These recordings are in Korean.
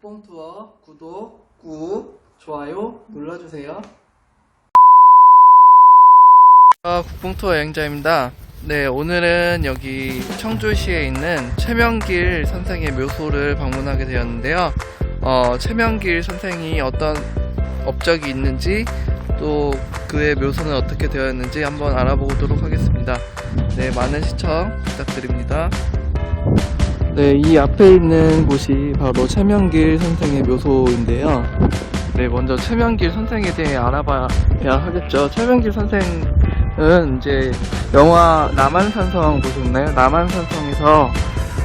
국뽕 투어 구독, 꾹, 좋아요 눌러주세요. 아, 국뽕 투어 여행자입니다. 네, 오늘은 여기 청주시에 있는 최명길 선생의 묘소를 방문하게 되었는데요. 어, 최명길 선생이 어떤 업적이 있는지 또 그의 묘소는 어떻게 되었는지 한번 알아보도록 하겠습니다. 네, 많은 시청 부탁드립니다. 네, 이 앞에 있는 곳이 바로 최명길 선생의 묘소인데요. 네, 먼저 최명길 선생에 대해 알아봐야 하겠죠. 최명길 선생은 이제 영화 남한산성 보셨나요? 남한산성에서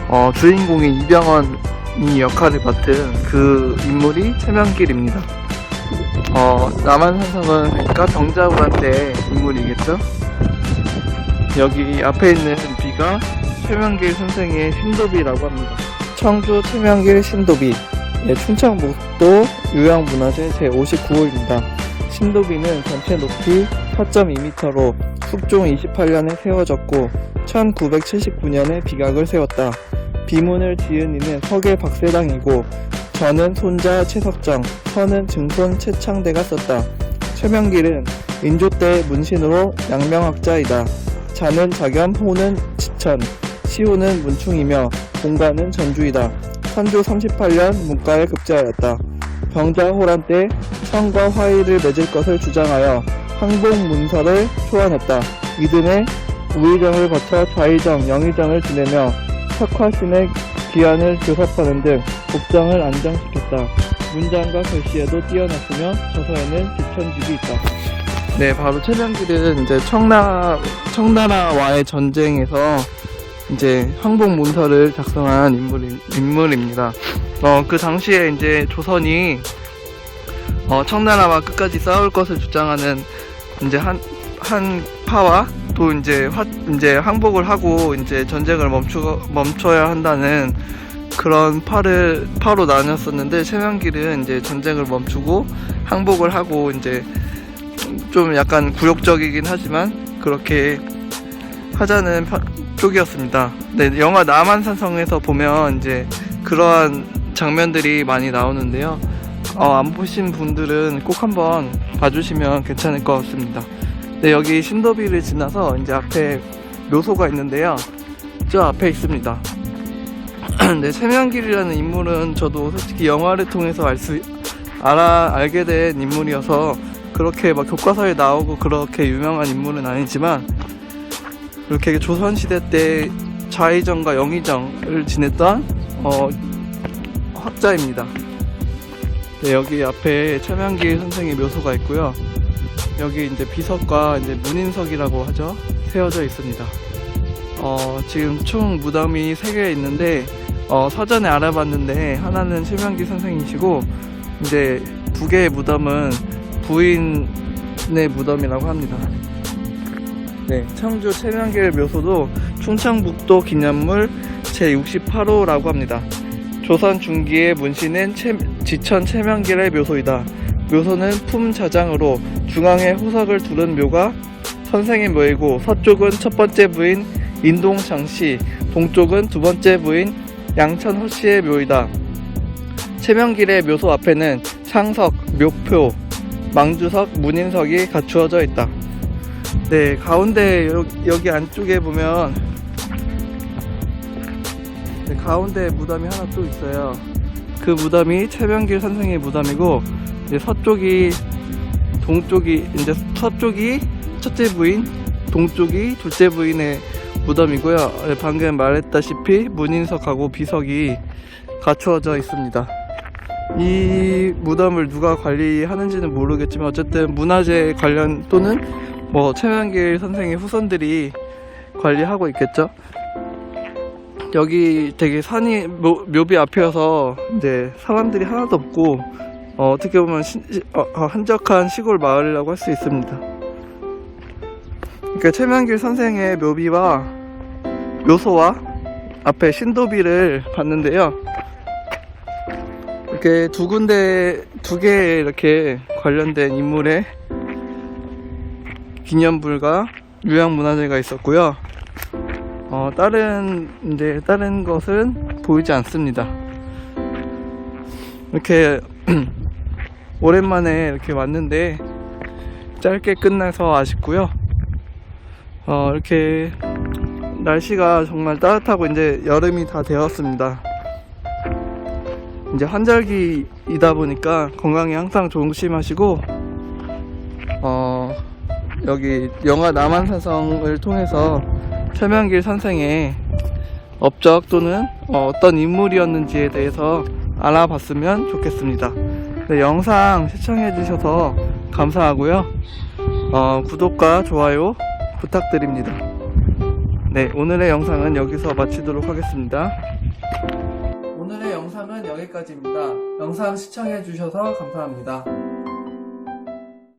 어, 주인공인 이병헌이 역할을 맡은 그 인물이 최명길입니다. 어, 남한산성은 그러니까 병자호란 때 인물이겠죠? 여기 앞에 있는 비가 최명길 선생의 신도비라고 합니다. 청주 최명길 신도비, 예, 충청북도 유형문화재 제59호입니다. 신도비는 전체 높이 4.2m로 숙종 28년에 세워졌고 1979년에 비각을 세웠다. 비문을 지은 이는 서계 박세당이고 저는 손자 최석정, 서는 증손 최창대가 썼다. 최명길은 인조 때 문신으로 양명학자이다. 자는 자겸, 호는 지천, 시호는 문충이며 공가는 전주이다. 선조 38년 문과에 급제하였다. 병자 호란 때 청과 화의를 맺을 것을 주장하여 항복 문서를 초안했다. 이듬해 우의정을 거쳐 좌의정, 영의정을 지내며 석화신의 기한을 교섭하는 등 국정을 안정시켰다. 문장과 글씨에도 뛰어났으며 저서에는 지천집이 있다. 네, 바로 최명길은 이제 청나 청나라와의 전쟁에서 이제 항복 문서를 작성한 인물이, 인물입니다. 어, 그 당시에 이제 조선이 어, 청나라와 끝까지 싸울 것을 주장하는 이제 한, 한 파와 또 이제 화, 이제 항복을 하고 이제 전쟁을 멈추, 멈춰야 한다는 그런 파를, 파로 나뉘었었는데 최명길은 이제 전쟁을 멈추고 항복을 하고 이제 좀 약간 굴욕적이긴 하지만 그렇게 하자는 파- 쪽이었습니다. 네, 영화 남한산성에서 보면 이제 그러한 장면들이 많이 나오는데요. 어, 안 보신 분들은 꼭 한번 봐주시면 괜찮을 것 같습니다. 네, 여기 신도비를 지나서 이제 앞에 묘소가 있는데요. 저 앞에 있습니다. 네, 최명길이라는 인물은 저도 솔직히 영화를 통해서 알 수, 알아, 알게 된 인물이어서 그렇게 막 교과서에 나오고 그렇게 유명한 인물은 아니지만 이렇게 조선시대 때 좌의정과 영의정을 지냈던 어, 학자입니다. 네, 여기 앞에 최명길 선생의 묘소가 있고요. 여기 이제 비석과 이제 문인석이라고 하죠. 세워져 있습니다. 어, 지금 총 무덤이 3개 있는데 어, 사전에 알아봤는데 하나는 최명길 선생이시고 이제 두 개의 무덤은 부인의 무덤이라고 합니다. 네, 청주 최명길 묘소도 충청북도 기념물 제68호라고 합니다. 조선 중기의 문신은 채- 지천 최명길의 묘소이다. 묘소는 품자장으로 중앙에 호석을 두른 묘가 선생의 묘이고 서쪽은 첫 번째 부인 인동장씨, 동쪽은 두 번째 부인 양천허씨의 묘이다. 최명길의 묘소 앞에는 상석, 묘표, 망주석, 문인석이 갖추어져 있다. 네, 가운데 여, 여기 안쪽에 보면 네, 가운데 무덤이 하나 또 있어요. 그 무덤이 최명길 선생의 무덤이고 이제 서쪽이 동쪽이 이제 서쪽이 첫째 부인, 동쪽이 둘째 부인의 무덤이고요. 네, 방금 말했다시피 문인석하고 비석이 갖추어져 있습니다. 이 무덤을 누가 관리하는지는 모르겠지만 어쨌든 문화재 관련 또는 뭐 최명길 선생의 후손들이 관리하고 있겠죠. 여기 되게 산이 묘, 묘비 앞이어서 이제 사람들이 하나도 없고 어, 떻게 보면 시- 시- 어, 어, 한적한 시골 마을이라고 할 수 있습니다. 그러니까 최명길 선생의 묘비와 묘소와 앞에 신도비를 봤는데요. 이렇게 두 군데 두 개 이렇게 관련된 인물의 기념불과 유형문화재가 있었고요. 어, 다른 이제 다른 것은 보이지 않습니다. 이렇게 오랜만에 이렇게 왔는데 짧게 끝나서 아쉽고요. 어, 이렇게 날씨가 정말 따뜻하고 이제 여름이 다 되었습니다. 이제 환절기이다 보니까 건강에 항상 조심하시고 어, 여기 영화 남한산성을 통해서 최명길 선생의 업적 또는 어, 떤 인물이었는지에 대해서 알아봤으면 좋겠습니다. 네, 영상 시청해주셔서 감사하고요. 어, 구독과 좋아요 부탁드립니다. 네, 오늘의 영상은 여기서 마치도록 하겠습니다. 오늘의 영상은 여기까지입니다. 영상 시청해주셔서 감사합니다.